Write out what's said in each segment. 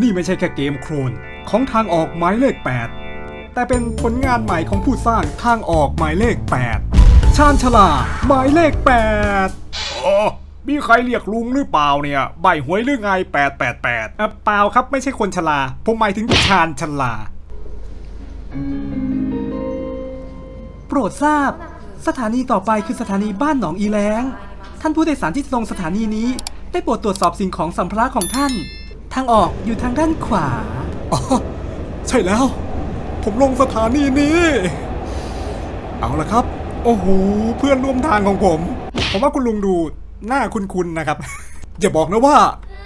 นี่ไม่ใช่แค่เกมโครนของทางออกหมายเลข 8 แต่เป็นผลงานใหม่ของผู้สร้างทางออกหมายเลข 8 ชาญชลาหมายเลข 8อ๋อมีใครเรียกลุงหรือเปล่าเนี่ย ใบหวยหรือไง 888เอ่อเปล่าครับไม่ใช่คนชลา ผมหมายถึงชาญชลา โปรดทราบ สถานีต่อไปคือสถานีบ้านหนองอีแลงท่านผู้โดยสารที่ลงสถานีนี้ ได้โปรดตรวจสอบสิ่งของสัมภาระของท่าน ทางออกอยู่ทางด้านขวา อ๋อ ใช่แล้ว ผมลงสถานีนี้ เอาละครับ โอ้โห เพื่อนร่วมทางของผม ผมว่าคุณลุงดูหน้าคุ้นๆนะครับ อย่าบอกนะว่า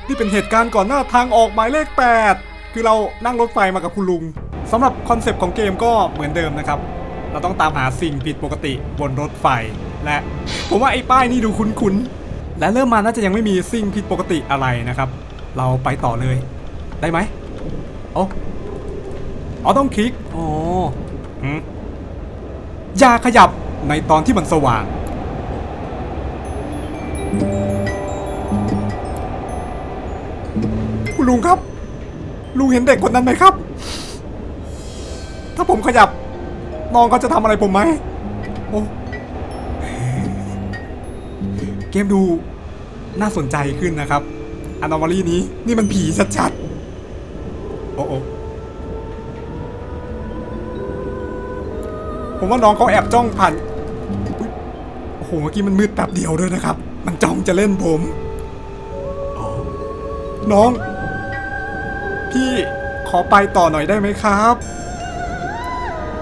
นี่เป็นเหตุการณ์ก่อนหน้าทางออกหมายเลข 8 คือเรานั่งรถไฟมากับคุณลุงสำหรับคอนเซปต์ของเกมก็เหมือนเดิมนะครับ เราต้องตามหาสิ่งผิดปกติบนรถไฟ และผมว่าไอ้ป้ายนี่ดูคุ้นๆ และเริ่มมาน่าจะยังไม่มีสิ่งผิดปกติอะไรนะครับ เราไปต่อเลย ได้ไหมโอ้อ๋อต้องคลิกอ๋ออืมอย่าขยับในตอนที่มันสว่าง คุณลุงครับ ลุงเห็นเด็กคนนั้นไหมครับ ถ้าผมขยับ น้องเขาจะทำอะไรผมไหมโอ้เกมดูน่าสนใจขึ้นนะครับ อน o มาลีนี้ นี่มันผีชัดๆ โอ้โอผมว่าน้องเขาแอบจ้องผ่าน โอ้โห เมื่อกี้มันมืดแป๊บเดียวด้วยนะครับ มันจ้องจะเล่นผมอ๋อน้อง พี่ขอไปต่อหน่อยได้ไหมครับ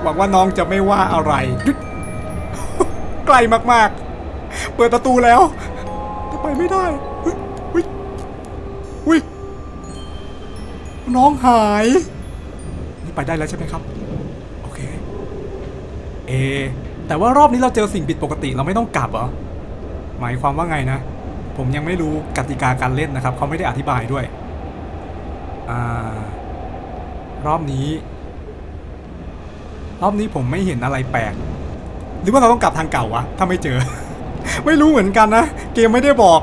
หวังว่าน้องจะไม่ว่าอะไรหยุดไกลมากๆ เปิดประตูแล้วแต่ไปไม่ได้ น้องหาย นี่ไปได้แล้วใช่ไหมครับ โอเค เอ แต่ว่ารอบนี้เราเจอสิ่งผิดปกติเราไม่ต้องกลับเหรอ หมายความว่าไงนะ ผมยังไม่รู้กติกาการเล่นนะครับ เขาไม่ได้อธิบายด้วย อ่า รอบนี้ รอบนี้ผมไม่เห็นอะไรแปลก หรือว่าเราต้องกลับทางเก่าวะ ถ้าไม่เจอ ไม่รู้เหมือนกันนะ เกมไม่ได้บอก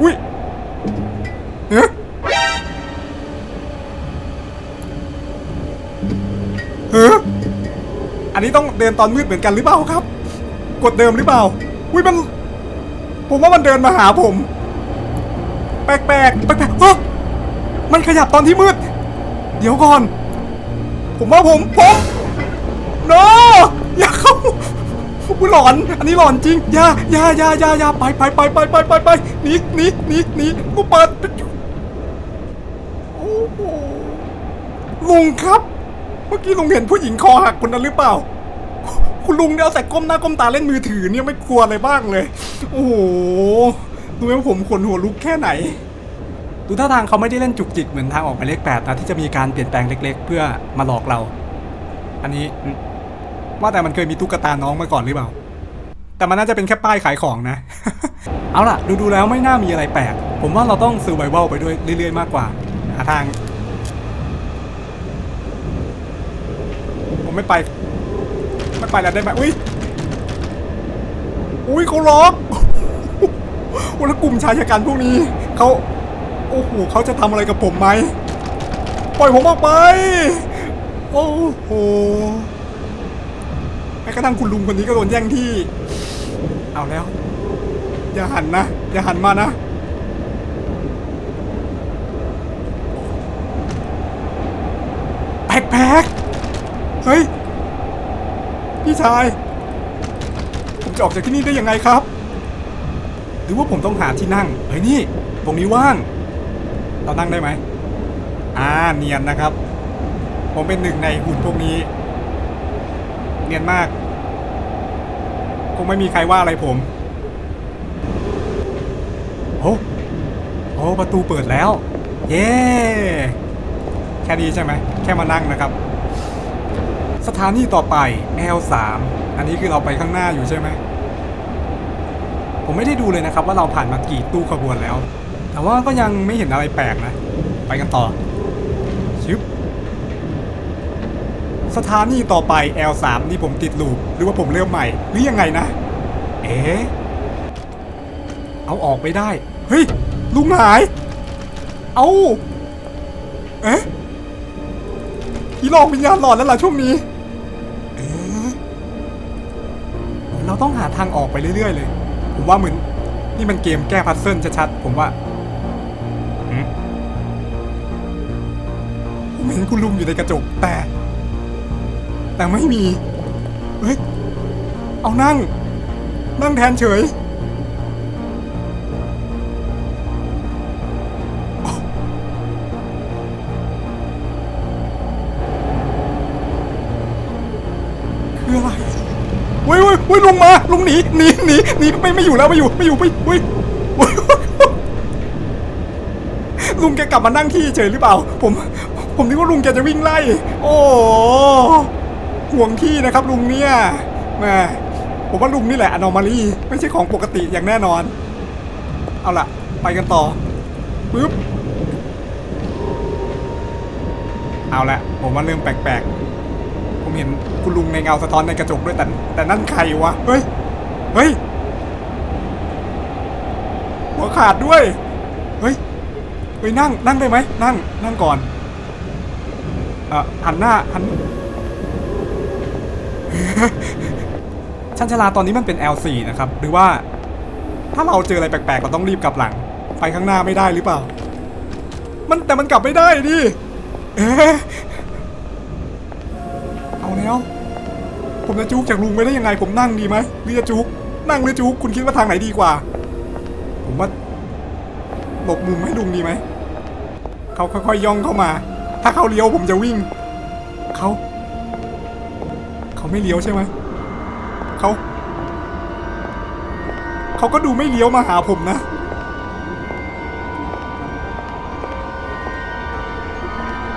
อุ้ย อันนี้ต้องเดินตอนมืดเหมือนกันหรือเปล่าครับ กดเดิมหรือเปล่าอุ้ยมัน ผมว่ามันเดินมาหาผม แปลกๆแปลกๆเฮ้ยมันขยับตอนที่มืด เดี๋ยวก่อน ผมว่าผมผมโนอย่าเข้าอุ้หลอน อันนี้หลอนจริงอย่าอย่าอย่าอย่าอย่าไปไปไปไปไปไปไปหนีหนีหนีหนีกูเปิดโอ้โหลุงครับ เมื่อกี้ลุงเห็นผู้หญิงคอหักคนนั้นหรือเปล่า คุณลุงเนี่ยเอาแต่ก้มหน้าก้มตาเล่นมือถือเนี่ยไม่กลัวอะไรบ้างเลย โอ้โหดูไหมว่าผมขนหัวลุกแค่ไหน ดูท่าทางเขาไม่ได้เล่นจุกจิกเหมือนทางออกหมายเลขแปดนะที่จะมีการเปลี่ยนแปลงเล็ก ๆ เพื่อมาหลอกเรา อันนี้ว่าแต่มันเคยมีตุ๊กตาน้องมาก่อนหรือเปล่า แต่มันน่าจะเป็นแค่ป้ายขายของนะ เอาล่ะ ดูดูๆแล้วไม่น่ามีอะไรแปลก ผมว่าเราต้องซื้อไวเวลไปด้วยเรื่อยๆมากกว่า หาทาง ผม ไม่ไป ไม่ไปแล้วได้ไหมอุ้ยอุ้ยเขาล็อกโอ้แล้วกลุ่มชายชะกันพวกนี้เขาโอ้โหเขาจะทำอะไรกับผมไหมปล่อยผมออกไปโอ้โหแม้กระทั่งคุณลุงคนนี้ก็โดนแย่งที่ เอาแล้ว อย่าหันนะ อย่าหันมานะแปลกๆ เฮ้ย พี่ชาย ผมจะออกจากที่นี่ได้ยังไงครับ หรือว่าผมต้องหาที่นั่ง เฮ้ยนี่ ตรงนี้ว่าง เรานั่งได้ไหมอ่าเนียนนะครับ ผมเป็นหนึ่งในหุ่นพวกนี้ เนียนมาก คงไม่มีใครว่าอะไรผมโอ้โอ้ประตูเปิดแล้ว เย้ แค่นี้ใช่ไหม แค่มานั่งนะครับ สถานีต่อไป L3 อันนี้คือเราไปข้างหน้าอยู่ใช่ไหม ผมไม่ได้ดูเลยนะครับว่าเราผ่านมากี่ตู้ขบวนแล้ว แต่ว่าก็ยังไม่เห็นอะไรแปลกนะ ไปกันต่อชิบสถานีต่อไป L3 นี่ผมติดลูปหรือว่าผมเริ่มใหม่ หรือยังไงนะ เอ๊ะ เอาออกไปได้ เฮ้ย ลุงหาย เอาเอ๊ะอีหลอกวิญญาณหลอนแล้วล่ะช่วงนี้ ต้องหาทางออกไปเรื่อยๆเลย ผมว่าเหมือนนี่มันเกมแก้พัซเซิลชัดๆผมว่าผมเห็นคุณลุงอยู่ในกระจกแต่ แต่ไม่มี เฮ้ย เอานั่ง นั่งแทนเฉย ลุงมา ลุงหนีหนีหนีหนีไม่ไม่อยู่แล้วไม่อยู่ไม่อยู่ไม่เว้ยเว้ยลุงแกกลับมานั่งที่เฉยหรือเปล่า ผม ผมนึกว่าลุงแกจะวิ่งไล่ โอ้ห่วงที่นะครับ ลุงเนี่ยแหมผมว่าลุงนี่แหละอนอมาลีไม่ใช่ของปกติอย่างแน่นอน เอาล่ะ ไปกันต่อปึ๊บเอาละผมว่าเริ่มแปลกๆ เห็นคุณลุงในเงาสะท้อนในกระจกด้วยแต่แต่นั่นใครวะ เฮ้ย เฮ้ย หัวขาดด้วย เฮ้ย เฮ้ยนั่งนั่งได้ไหม นั่งนั่งก่อน เอ่อหันหน้าหัน ชันชลาตอนนี้มันเป็น L4 นะครับ หรือว่า ถ้าเราเจออะไรแปลกๆเราต้องรีบกลับหลัง ไปข้างหน้าไม่ได้หรือเปล่า มันแต่มันกลับไม่ได้ดิ เอ๊ะ ผมจะจุกจากลุงไปได้ยังไง ผมนั่งดีไหมหรือจะจุกนั่งหรือจุกคุณคิดว่าทางไหนดีกว่า ผมว่าหลบมุมให้ลุงดีไหมเขาค่อยๆย่องเข้ามา ถ้าเขาเลี้ยวผมจะวิ่งเขาเขาไม่เลี้ยวใช่ไหมเขาเขาก็ดูไม่เลี้ยวมาหาผมนะ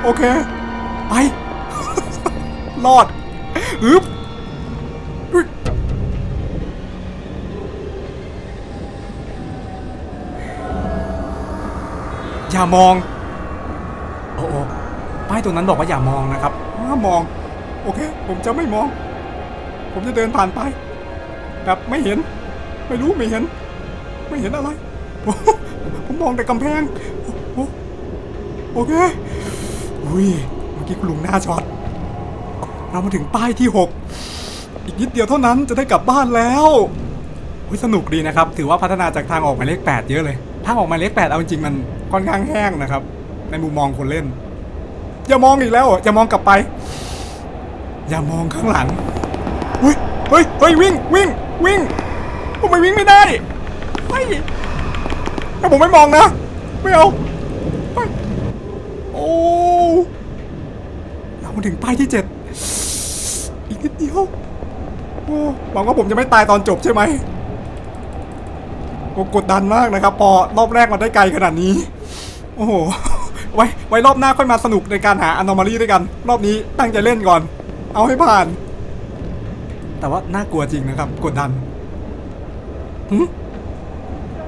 โอเค ไป รอดอึบ อย่ามอง โอ้โอป้ายตรงนั้นบอกว่าอย่ามองนะครับห้ามมอง โอเค ผมจะไม่มอง ผมจะเดินผ่านไป แบบไม่เห็น ไม่รู้ไม่เห็น ไม่เห็นอะไรโอ้ผมมองแต่กำแพงโอ้โอเค อุ้ย เมื่อกี้คุณลุงหน้าช็อต เรามาถึงป้ายที่ 6 อีกนิดเดียวเท่านั้นจะได้กลับบ้านแล้วอุ้ยสนุกดีนะครับ ถือว่าพัฒนาจากทางออกหมายเลข8เยอะเลย ทางออกหมายเลข8เอาจริงมัน ค่อนข้างแห้งนะครับ ในมุมมองคนเล่น อย่ามองอีกแล้วอย่ามองกลับไป อย่ามองข้างหลังเฮ้ยเฮ้ยเฮ้ยวิ่งวิ่งวิ่งทำไมวิ่งไม่ได้เฮ้ยถ้าผมไม่มองนะ ไม่เอาโอ้เรามาถึงป้ายที่เจ็ดอีกนิดเดียวหวังว่าผมจะไม่ตายตอนจบใช่ไหมโอ้กดดันมากนะครับ พอรอบแรกมาได้ไกลขนาดนี้ โอ้โห ไว้ไว้รอบหน้าค่อยมาสนุกในการหาอนอมาลีด้วยกัน รอบนี้ตั้งใจเล่นก่อน เอาให้ผ่าน แต่ว่าน่ากลัวจริงนะครับ กดดัน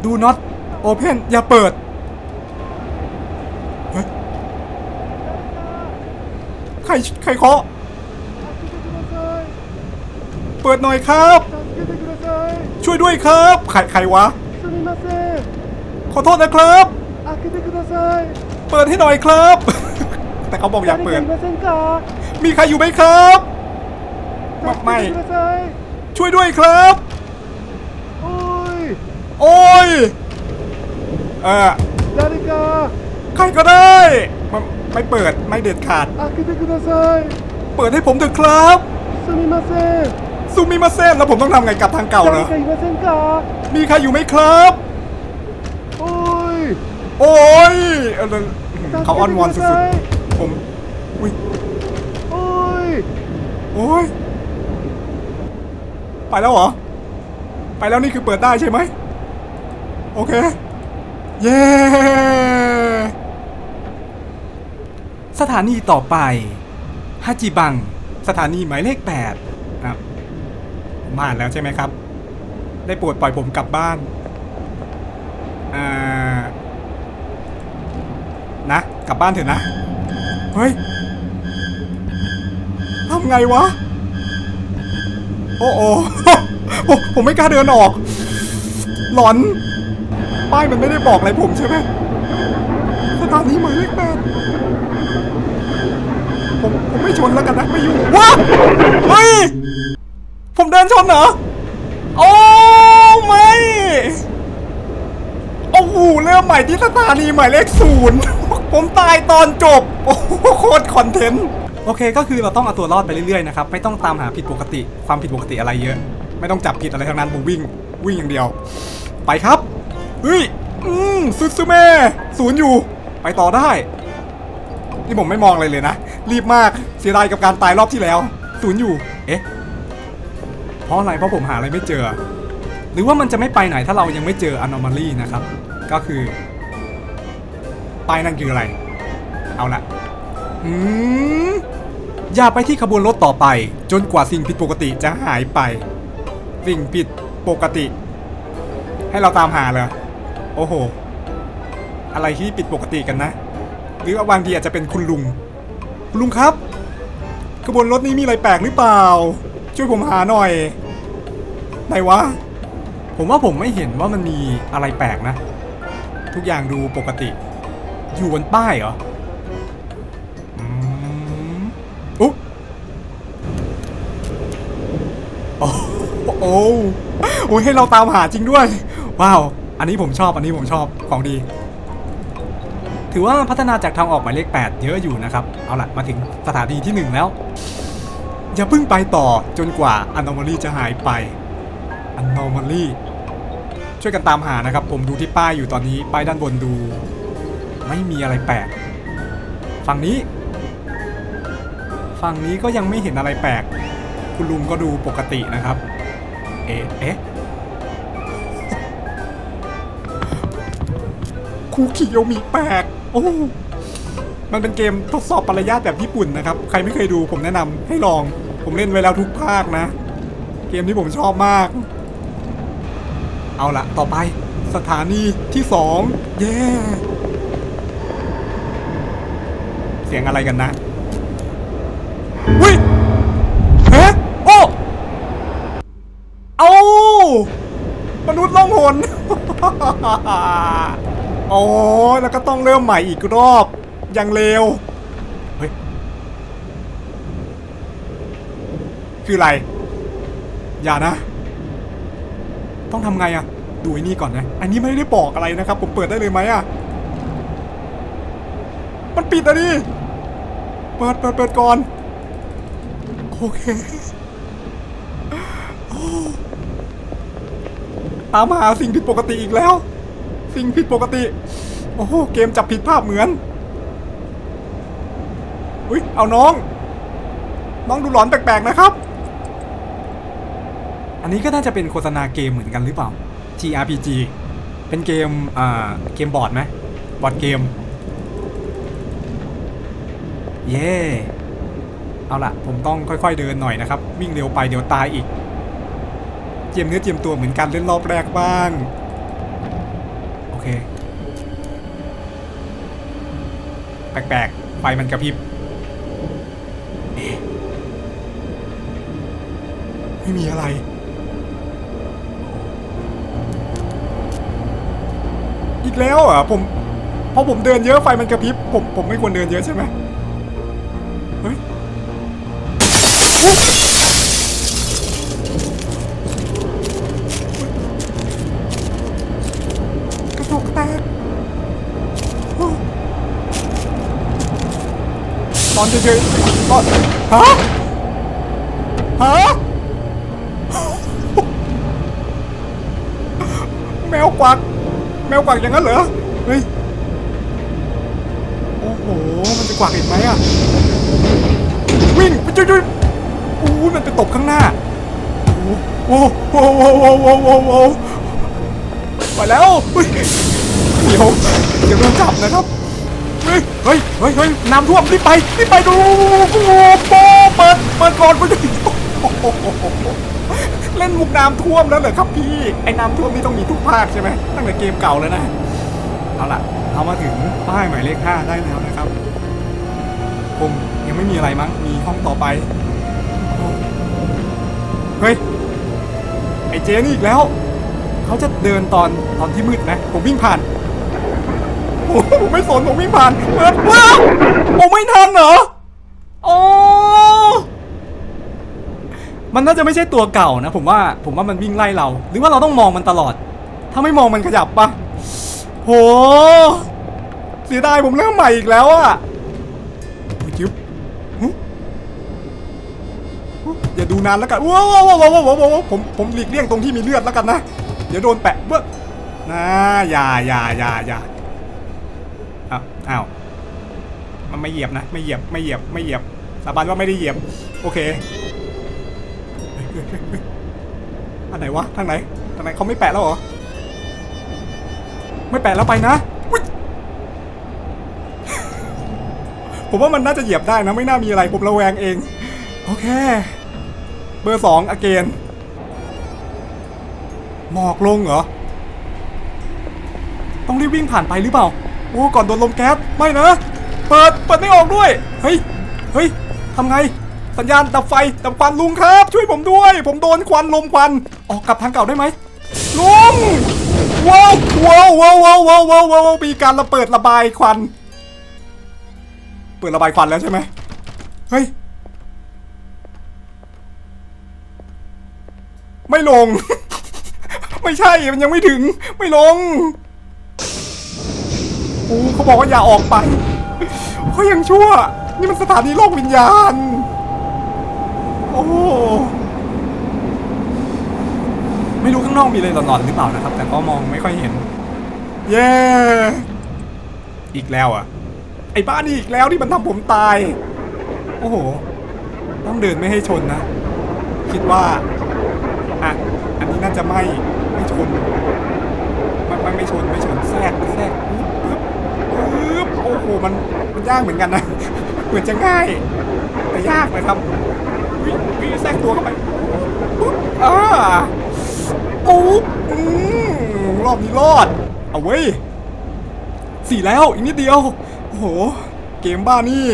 ดูน็อตโอเพนอย่าเปิดใครใครเคาะเปิดหน่อยครับ ช่วยด้วยครับ ใครใครวะ ขอโทษนะครับ 開けてください เปิดให้หน่อยครับ แต่เขาบอกอยาก 誰 เปิ か ด いませんか มีใครอยู่ไหมครับ 助 ไม่ けてください ช่วยด้วยครับ おい โอ้ย เออ 誰か ใครก็ได้ไม่ไม่เปิดไม่เด็ดขาด 開けてください เปิดให้ผมเถอะครับ すみません ซูมิมาเซนแล้วผมต้องทำไงกลับทางเก่าเหร 誰 อ かいませんか มีใครอยู่ไหมครับ おい โอ้ยเออเขาอ้อนวอนสุดๆ ผมอุ้ยおいโอ้ย ไปแล้วเหรอ ไปแล้วนี่คือเปิดได้ใช่ไหม โอเค เย้ สถานีต่อไปฮาจิบัง สถานีหมายเลข8ครับผมผ่านแล้วใช่ไหมครับ ได้โปรดปล่อยผมกลับบ้าน อ่านะ กลับบ้านเถอะนะ เฮ้ยทำไงวะ โอ้โอผมไม่กล้าเดินออก หลอน ป้ายมันไม่ได้บอกอะไรผมใช่ไหมสถานีหมายเลขแปดผมผมไม่ชนแล้วกันนะไม่ยุ่งว้าเฮ้ย ผมเดินชนเหรอ โอ้ไม่ โอ้โหเริ่มใหม่ที่สถานีหมายเลขศูนย์ ผมตายตอนจบ โอ้โหโคตรคอนเทนต์โอเคก็คือเราต้องเอาตัวรอดไปเรื่อยๆนะครับไม่ต้องตามหาผิดปกติความผิดปกติอะไรเยอะ ไม่ต้องจับผิดอะไรทั้งนั้นผมวิ่งวิ่งอย่างเดียว ไปครับเฮ้ยอืมซึซึเม่ศูนย์อยู่ ไปต่อได้ นี่ผมไม่มองอะไรเลยนะ รีบมากเสียดายกับการตายรอบที่แล้ว ศูนย์อยู่ เอ๊ะเพราะอะไรเพราะผมหาอะไรไม่เจอ หรือว่ามันจะไม่ไปไหนถ้าเรายังไม่เจอ anomaly นะครับ ก็คือ ป้ายนั่นคืออะไร เอาละอืมอย่าไปที่ขบวนรถต่อไป จนกว่าสิ่งผิดปกติจะหายไป สิ่งผิดปกติ ให้เราตามหาเลยโอ้โห อะไรที่ผิดปกติกันนะ หรือว่าบางทีอาจจะเป็นคุณลุง คุณลุงครับ ขบวนรถนี้มีอะไรแปลกหรือเปล่า ช่วยผมหาหน่อย ไหนวะ ผมว่าผมไม่เห็นว่ามันมีอะไรแปลกนะ ทุกอย่างดูปกติ อยู่บนป้ายเหรออืมอุ๊บโอ้โอ้โอ้ยให้เราตามหาจริงด้วย ว้าว อันนี้ผมชอบ อันนี้ผมชอบ ของดี ถือว่าพัฒนาจากทางออกหมายเลข 8 เยอะอยู่นะครับ เอาล่ะ มาถึงสถานีที่ 1 แล้ว อย่าเพิ่งไปต่อจนกว่า Anomaly จะหายไป Anomaly ช่วยกันตามหานะครับ ผมดูที่ป้ายอยู่ตอนนี้ ป้ายด้านบนดู ไม่มีอะไรแปลก ฝั่งนี้ ฝั่งนี้ก็ยังไม่เห็นอะไรแปลก คุณลุงก็ดูปกตินะครับ เอ๊ะเอ๊ะคูคิโยมิแปลก โอ้ มันเป็นเกมทดสอบปริญญาแบบญี่ปุ่นนะครับ ใครไม่เคยดูผมแนะนำให้ลอง ผมเล่นไว้แล้วทุกภาคนะ เกมที่ผมชอบมาก เอาละต่อไปสถานีที่สองเย้เสียงอะไรกันนะวิเฮ้โอ้เอามนุษย์ล่องหนอ๋อแล้วก็ต้องเริ่มใหม่อีกรอบอย่างเร็วเฮ้ยคืออะไร อย่านะ ต้องทำไงอะดูไอ้นี่ก่อนนะ อันนี้ไม่ได้บอกอะไรนะครับ ผมเปิดได้เลยไหมอะมันปิดอะดิ ปิดเปิดเปิดก่อน โอเคตามหาสิ่งผิดปกติอีกแล้ว สิ่งผิดปกติ โอ้โห เกมจับผิดภาพเหมือน อุ้ย เอาน้อง น้องดูหลอนแปลกๆนะครับ อันนี้ก็น่าจะเป็นโฆษณาเกมเหมือนกันหรือเปล่า TRPG เป็นเกม อ่า เกมบอร์ดไหมบอร์ดเกม เย่เอาล่ะ ผมต้องค่อยๆเดินหน่อยนะครับ วิ่งเร็วไปเดี๋ยวตายอีก เจียมเนื้อเจียมตัวเหมือนกันเล่นรอบแรกบ้าง โอเค แปลกๆ ไฟมันกระพริบไม่มีอะไรอีกแล้วอะผมพอผมเดินเยอะไฟมันกระพริบผมผมไม่ควรเดินเยอะใช่ไหม เฮ้ยกระจกแตกตอนเฉยๆตอนฮะฮะแมวกวักแมวกวักอย่างนั้นเหรอเฮ้ย โอ้โอ้โอ้ไปแล้วเฮ้ยเดี๋ยวเดี๋ยวโดนจับนะครับเฮ้ยเฮ้ย เฮ้ย เฮ้ยน้ำท่วมรีบไปรีบไปดูโอ้โหเปิดเปิดก่อนไปดิเล่นมุกน้ำท่วมแล้วเหรอครับพี่ ไอ้น้ำท่วมนี่ต้องมีทุกภาคใช่ไหมตั้งแต่เกมเก่าแล้วนะ เอาล่ะ เอามาถึงป้ายหมายเลขห้าได้แล้วนะครับผมยังไม่มีอะไรมั้ง มีห้องต่อไป เฮ้ย ไอ้เจนี่อีกแล้ว เขาจะเดินตอนตอนที่มืดนะ ผมวิ่งผ่านผมไม่สนผมวิ่งผ่านเปิดว้าวโอ้ไม่ทันเหรอโอ้มันน่าจะไม่ใช่ตัวเก่านะ ผมว่าผมว่ามันวิ่งไล่เรา หรือว่าเราต้องมองมันตลอด ถ้าไม่มองมันขยับปะโหเสียดายผมเริ่มใหม่อีกแล้วอะ อย่าดูนานแล้วกันว้าวว้าวว้าวว้าวว้าวว้าผมผมหลีกเลี่ยงตรงที่มีเลือดแล้วกันนะ เดี๋ยวโดนแปะเบ้อนะอย่าอย่าอย่าอย่าอ้าวอ้าวมันไม่เหยียบนะไม่เหยียบไม่เหยียบไม่เหยียบสาบานว่าไม่ได้เหยียบ โอเคอันไหนวะทางไหนทางไหนเขาไม่แปะแล้วเหรอไม่แปะแล้วไปนะผมว่ามันน่าจะเหยียบได้นะไม่น่ามีอะไรผมระแวงเอง โอเค เบอร์สองอเกนหมอกลงเหรอ ต้องรีบวิ่งผ่านไปหรือเปล่า โอ้ ก่อนโดนลมแก๊ส ไม่นะ เปิด เปิดไม่ออกด้วย เฮ้ย เฮ้ยทำไง สัญญาณดับไฟ ดับควันลุงครับ ช่วยผมด้วย ผมโดนควันลมควัน ออกกลับทางเก่าได้ไหม ลุง ว้าว ว้าวว้าวว้าวว้าวว้าวว้าวมีการระเบิดระบายควัน เปิดระบายควันแล้วใช่ไหมเฮ้ย ไม่ลง ไม่ใช่มันยังไม่ถึง ไม่ลงโอ้เขาบอกว่าอย่าออกไปเขายังชั่ว นี่มันสถานีโลกวิญญาณ โอ้ไม่รู้ข้างนอกมีอะไรหลอนๆหรือเปล่านะครับ แต่ก็มองไม่ค่อยเห็น เย้ อีกแล้วอะ ไอ้บ้านนี่อีกแล้วที่มันทำผมตาย โอ้โห ต้องเดินไม่ให้ชนนะ คิดว่า อะอันนี้น่าจะไม่ไม่ชนม่ไม่ไม่ชนไม่ชนแทรกแทรกปึ๊บปึ๊บปึ๊บโอ้โหมันมันยากเหมือนกันนะเหมือนจะง่ายแต่ยากนะครับวิวิแทรกตัวเข้าไปปึ๊บอ่าปุ๊บอืมรอบนี้รอด เอาเว้ยสี่แล้วอีกนิดเดียวโอ้โห เกมบ้านี่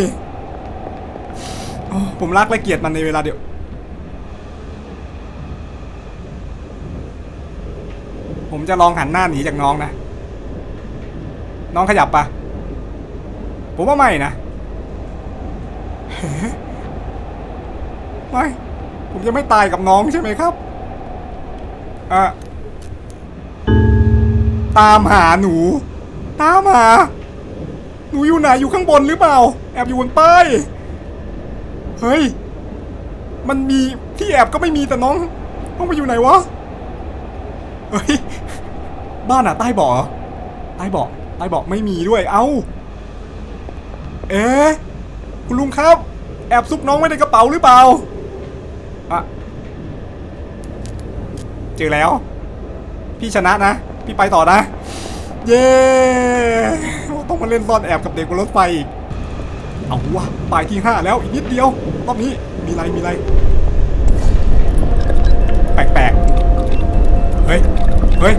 โอ้ผมรักและเกลียดมันในเวลาเดียว ผมจะลองหันหน้าหนีจากน้องนะ น้องขยับปะผมว่าไม่นะ ไม่ ผมจะไม่ตายกับน้องใช่ไหมครับอะตามหาหนู ตามหา หนูอยู่ไหนอยู่ข้างบนหรือเปล่า แอบอยู่บนป้ายเฮ้ย มันมีที่แอบก็ไม่มีแต่น้องต้องไปอยู่ไหนวะ เฮ้ย บ้านอะใต้เบาะใต้เบาะใต้เบาะไม่มีด้วย เอ้า เอ๊ะคุณลุงครับ แอบซุกน้องไว้ในกระเป๋าหรือเปล่าอะเจอแล้ว พี่ชนะนะ พี่ไปต่อนะ เย้ต้องมาเล่นซ่อนแอบกับเด็กบนรถไฟอีกเอาวะปลายที่ห้าแล้วอีกนิดเดียวรอบนี้มีอะไรมีอะไร แปลกๆ เฮ้ย เฮ้ย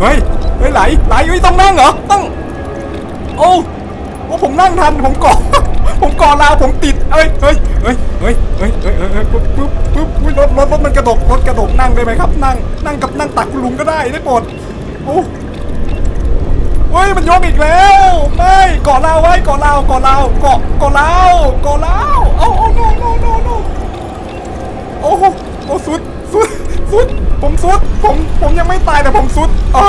เฮ้ย เฮ้ยไหล ไหลเฮ้ยต้องนั่งเหรอ ต้อง โอ้โอ้ผมนั่งทัน ผมเกาะ ผมเกาะลาวผมติดเอ้ยเฮ้ย เฮ้ย เฮ้ย เฮ้ย เฮ้ย เฮ้ยเฮ้ยปุ๊บปุ๊บปุ๊บรถรถรถมันกระดก รถกระดกนั่งได้ไหมครับ นั่ง นั่งกับนั่งตักคุณลุงก็ได้ได้หมดโอ้เฮ้ย มันยกอีกแล้ว ไม่เกาะลาวไว้เกาะลาวเกาะลาวเกาะเกาะลาวเกาะลาวอาเอา no no no no โอ้โหโอ้สุดสุดสุด ผมสุด ผม ผมยังไม่ตายแต่ผมสุดอ๋อ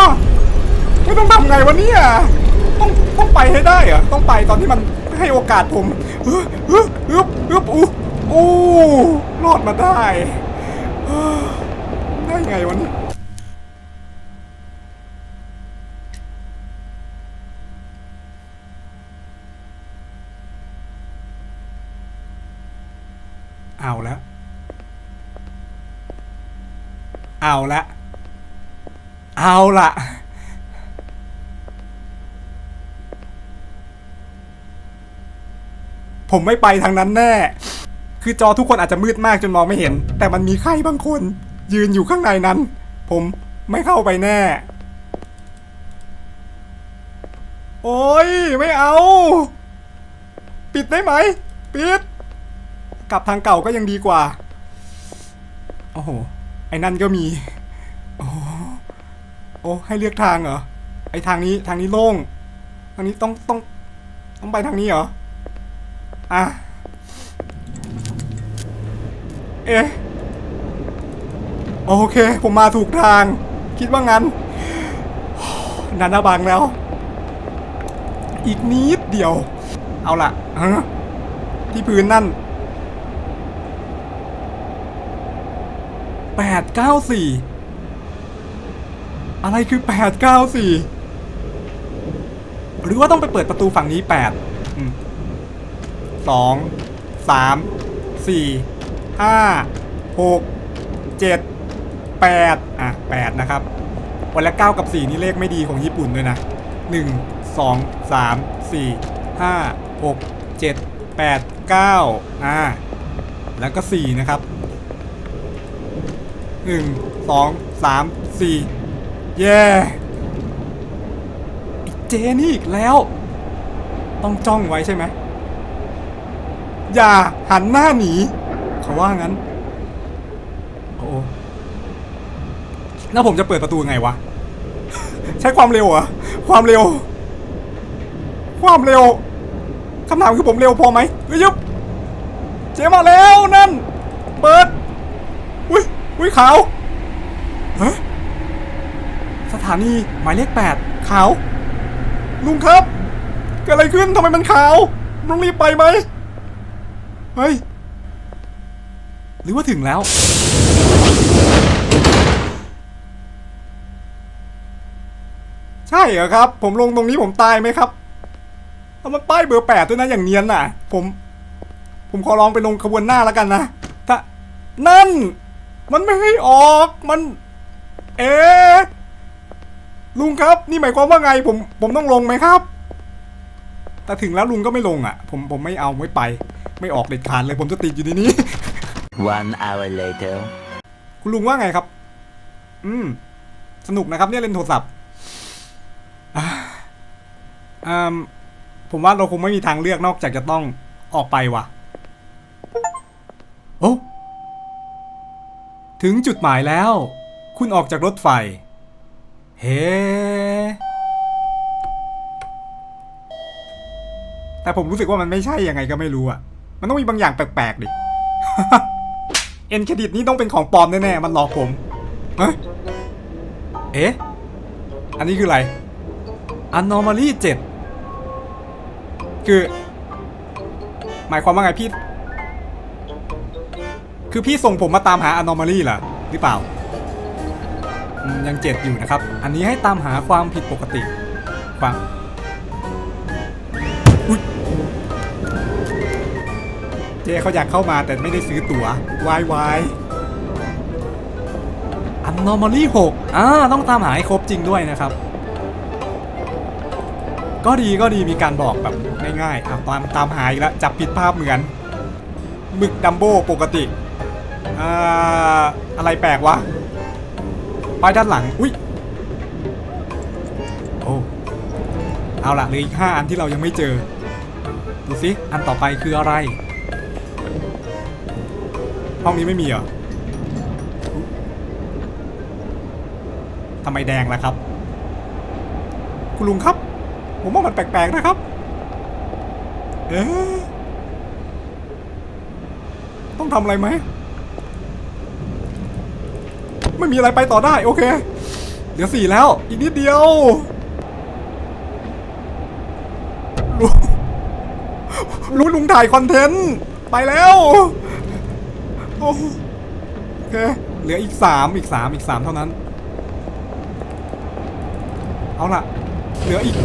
ไม่ต้องทำไงวะเนี่ยต้อง ต้องไปให้ได้อะต้องไปตอนที่มันให้โอกาสผมฮึบฮึบฮึฮึบอู้อู้รอดมาได้ได้ไงวะเนี่ยเอาแล้ว เอาละ เอาละผมไม่ไปทางนั้นแน่ คือจอทุกคนอาจจะมืดมากจนมองไม่เห็น แต่มันมีใครบางคน ยืนอยู่ข้างในนั้น ผมไม่เข้าไปแน่ โอ้ยไม่เอา ปิดได้ไหม ปิด กลับทางเก่าก็ยังดีกว่า โอ้โห ไอ้นั่นก็มี โอ้โอ้ให้เลือกทางเหรอ ไอ้ทางนี้ทางนี้โล่ง ทางนี้ต้องต้องต้องไปทางนี้เหรอ อะ เอ๊ะ โอเค ผมมาถูกทาง คิดว่างั้นนันนาบังแล้ว อีกนิดเดียว เอาละฮะที่พื้นนั่น แปดเก้าสี่อะไรคือแปดเก้าสี่หรือว่าต้องไปเปิดประตูฝั่งนี้แปดอืมสองสามสี่ห้าหกเจ็ดแปดอะแปดนะครับ วันละเก้ากับสี่นี่เลขไม่ดีของญี่ปุ่นด้วยนะหนึ่งสองสามสี่ห้าหกเจ็ดแปดเก้าอ่า แล้วก็สี่นะครับ หนึ่งสองสามสี่เย้อีเจนี่อีกแล้ว ต้องจ้องไว้ใช่ไหม อย่าหันหน้าหนีเขาว่างั้น โอ้แล้วผมจะเปิดประตูไงวะ ใช้ความเร็วเหรอ ความเร็ว ความเร็วคำถามคือผมเร็วพอไหมเฮ้ยยุบเจมาแล้วนั่น เปิด อุ้ยขาวเฮ้ยสถานีหมายเลขแปดขาว ลุงครับ เกิดอะไรขึ้นทำไมมันขาวลุงรีบไปไหมเฮ้ย หรือว่าถึงแล้ว ใช่เหรอครับ ผมลงตรงนี้ผมตายไหมครับเอามันป้ายเบอร์แปดด้วยนะอย่างเนียนน่ะ ผม ผมขอลองไปลงขบวนหน้าแล้วกันนะถ้านั่น มันไม่ให้ออก มัน เอ๊ะลุงครับ นี่หมายความว่าไง ผม ผมต้องลงไหมครับ แต่ถึงแล้วลุงก็ไม่ลงอะ ผม ผมไม่เอาไม่ไป ไม่ออกเด็ดขาดเลย ผมจะติดอยู่ในนี้ One hour later. คุณลุงว่าไงครับ อืม สนุกนะครับ เนี่ยเล่นโทรศัพท์อ่าอืมผมว่าเราคงไม่มีทางเลือกนอกจากจะต้องออกไปว่ะ โอ้ ถึงจุดหมายแล้ว คุณออกจากรถไฟ เฮ้ แต่ผมรู้สึกว่ามันไม่ใช่ยังไงก็ไม่รู้อะมันต้องมีบางอย่างแปลกๆดิ เอ็นเครดิตนี่ต้องเป็นของปลอมแน่ๆ มันหลอกผม เฮ้ยเอ๊ะ อันนี้คืออะไร Anomaly 7 คือ หมายความว่าไงพี่ คือพี่ส่งผมมาตามหา Anomaly เหรอหรือเปล่า ยังเจ็ดอยู่นะครับ อันนี้ให้ตามหาความผิดปกติความอุ๊ยเจเขาอยากเข้ามาแต่ไม่ได้ซื้อตั๋ววายวายอันนอร์มอลี่หกอ่าต้องตามหาให้ครบจริงด้วยนะครับ ก็ดีก็ดีมีการบอกแบบง่ายๆอะตามตามหาอีกแล้วจับผิดภาพเหมือนหมึกดัมโบปกติ อ่าอะไรแปลกวะป้ายด้านหลัง อุ้ยโอ้เอาละเหลืออีกห้าอันที่เรายังไม่เจอ ดูสิอันต่อไปคืออะไร ห้องนี้ไม่มีเหรอทำไมแดงล่ะครับ คุณลุงครับ ผมว่ามันแปลกๆนะครับ เอ๊ะต้องทำอะไรไหม ไม่มีอะไรไปต่อได้โอเค เดี๋ยวสี่แล้ว อีกนิดเดียวลุงรู้ลุงถ่ายคอนเทนต์ ไปแล้วโอ้โอเคเหลืออีกสามอีกสามอีกสามเท่านั้น เอาล่ะ เหลืออีก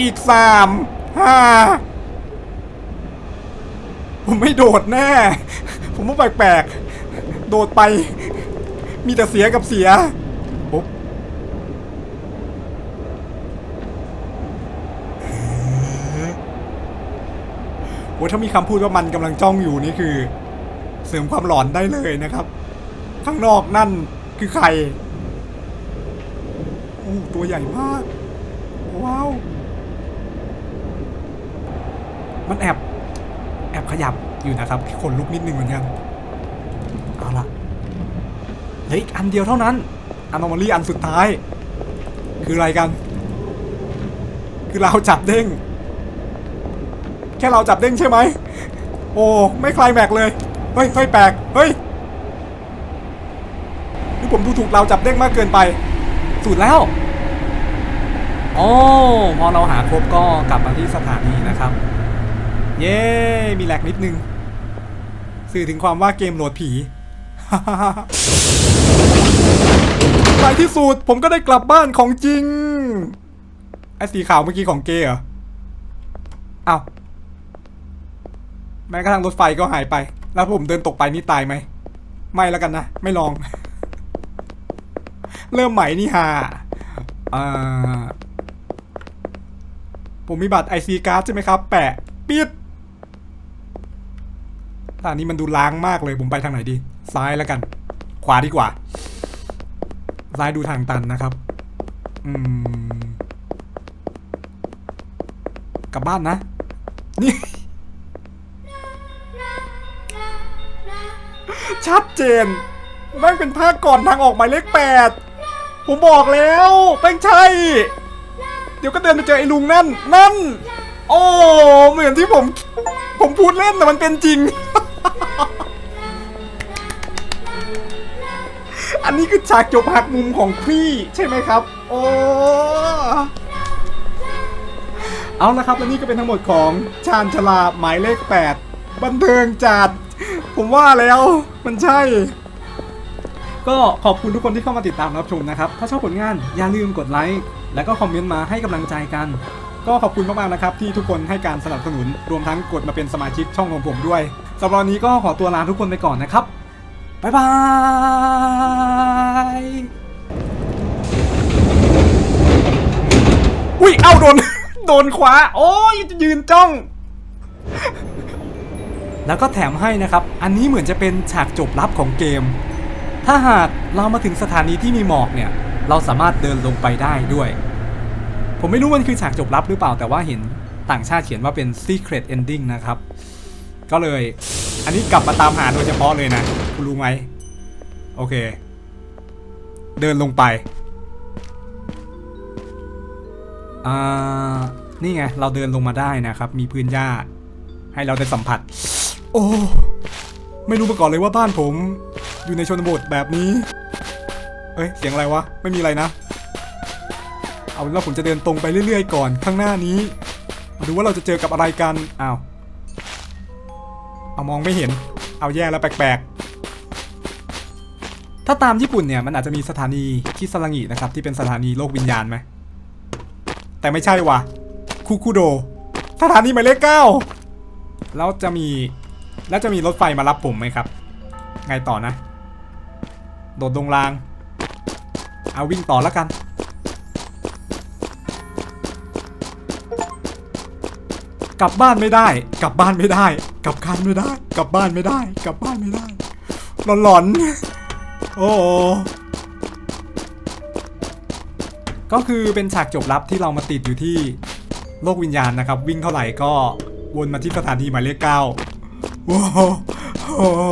อีกสามห้าผมไม่โดดแน่ ผมว่าแปลกๆ โดดไป มีแต่เสียกับเสียโอ้ถ้ามีคำพูดว่ามันกำลังจ้องอยู่นี่คือ เสริมความหลอนได้เลยนะครับ ข้างนอกนั่นคือใครโอ้ตัวใหญ่มาก ว้าว มันแอบ แอบขยับอยู่นะครับขนลุกนิดนึงเหมือนกัน เหลืออีกอันเดียวเท่านั้นอัน o ม a ลี่อันสุดท้าย คืออะไรกัน คือเราจับเด้ง แค่เราจับเด้งใช่ไหม โอ้ไม่คลายแม็กเลย เฮ้ยเฮ้ยแปลก เฮ้ยนี่ผมดูถูกเราจับเด้งมากเกินไปสูตรแล้วโอ้พอเราหาครบก็กลับมาที่สถานีนะครับ เย้ มีแหลกนิดนึง สื่อถึงความว่าเกมโหลดผี ในที่สุดผมก็ได้กลับบ้านของจริง ไอ้สีขาวเมื่อกี้ของเกย์เหรอเอาวแม้กระทั่งรถไฟก็หายไป แล้วผมเดินตกไปนี่ตายไหม ไม่แล้วกันนะ ไม่ลอง เริ่มใหม่นี่ฮาอ่าผมมีบัตร IC card ใช่ไหมครับ แปะ ปิดตอนนี้มันดูล้างมากเลย ผมไปทางไหนดี ซ้ายแล้วกัน ขวาดีกว่า ซ้ายดูทางตันนะครับ อืม กลับบ้านนะ นี่ ชัดเจนแม่งเป็นภาคก่อนทางออกหมายเลขแปด ผมบอกแล้วแม่งใช่ เดี๋ยวก็เดินไปเจอไอ้ลุงนั่น นั่น โอ้ เหมือนที่ผม ผมพูดเล่นแต่มันเป็นจริง อันนี้คือฉากจบหักมุมของพี่ใช่ไหมครับ โอ้เอาละครับและนี่ก็เป็นทั้งหมดของชาญชลาหมายเลข 8 บันเทิงจัด ผมว่าแล้วมันใช่ ก็ขอบคุณทุกคนที่เข้ามาติดตามรับชมนะครับ ถ้าชอบผลงานอย่าลืมกดไลค์แล้วก็คอมเมนต์มาให้กำลังใจกัน ก็ขอบคุณมากๆนะครับ ที่ทุกคนให้การสนับสนุนรวมทั้งกดมาเป็นสมาชิกช่องของผมด้วยสำหรับวันนี้ก็ขอตัวลาทุกคนไปก่อนนะครับ บ๊ายบายอุ้ยเอ้าโดน โดนขวา โอ้ยจะยืนจ้อง แล้วก็แถมให้นะครับ อันนี้เหมือนจะเป็นฉากจบลับของเกม ถ้าหากเรามาถึงสถานีที่มีหมอกเนี่ย เราสามารถเดินลงไปได้ด้วย ผมไม่รู้มันคือฉากจบลับหรือเปล่าแต่ว่าเห็นต่างชาติเขียนว่าเป็น secret ending นะครับ ก็เลย อันนี้กลับมาตามหาโดยเฉพาะเลยนะ คุณรู้ไหม โอเค เดินลงไป อ่า นี่ไง เราเดินลงมาได้นะครับ มีพื้นหญ้า ให้เราได้สัมผัส โอ้ ไม่รู้มาก่อนเลยว่าบ้านผม อยู่ในชนบทแบบนี้ เอ้ย เสียงอะไรวะ ไม่มีอะไรนะ เอาเป็นว่าผมจะเดินตรงไปเรื่อยๆก่อน ข้างหน้านี้ มาดูว่าเราจะเจอกับอะไรกัน อ้าว เอามองไม่เห็น เอาแย่แล้วแปลก ถ้าตามญี่ปุ่นเนี่ยมันอาจจะมีสถานีที่สลังินะครับที่เป็นสถานีโลกวิญญาณไหมแต่ไม่ใช่ว่ะคุคุโด สถานีหมายเลขเก้าแล้วจะมีแล้วจะมีรถไฟมารับผมไหมครับ ไงต่อนะ โดดลงราง เอาวิ่งต่อแล้วกัน กลับบ้านไม่ได้ กลับบ้านไม่ได้ กลับบ้านไม่ได้ กลับบ้านไม่ได้ กลับบ้านไม่ได้หลอนๆ โอ้ก็คือเป็นฉากจบลับที่เรามาติดอยู่ที่โลกวิญญาณนะครับ วิ่งเท่าไหร่ก็วนมาที่สถานีหมายเลขเก้าโอ้โหโอ้โห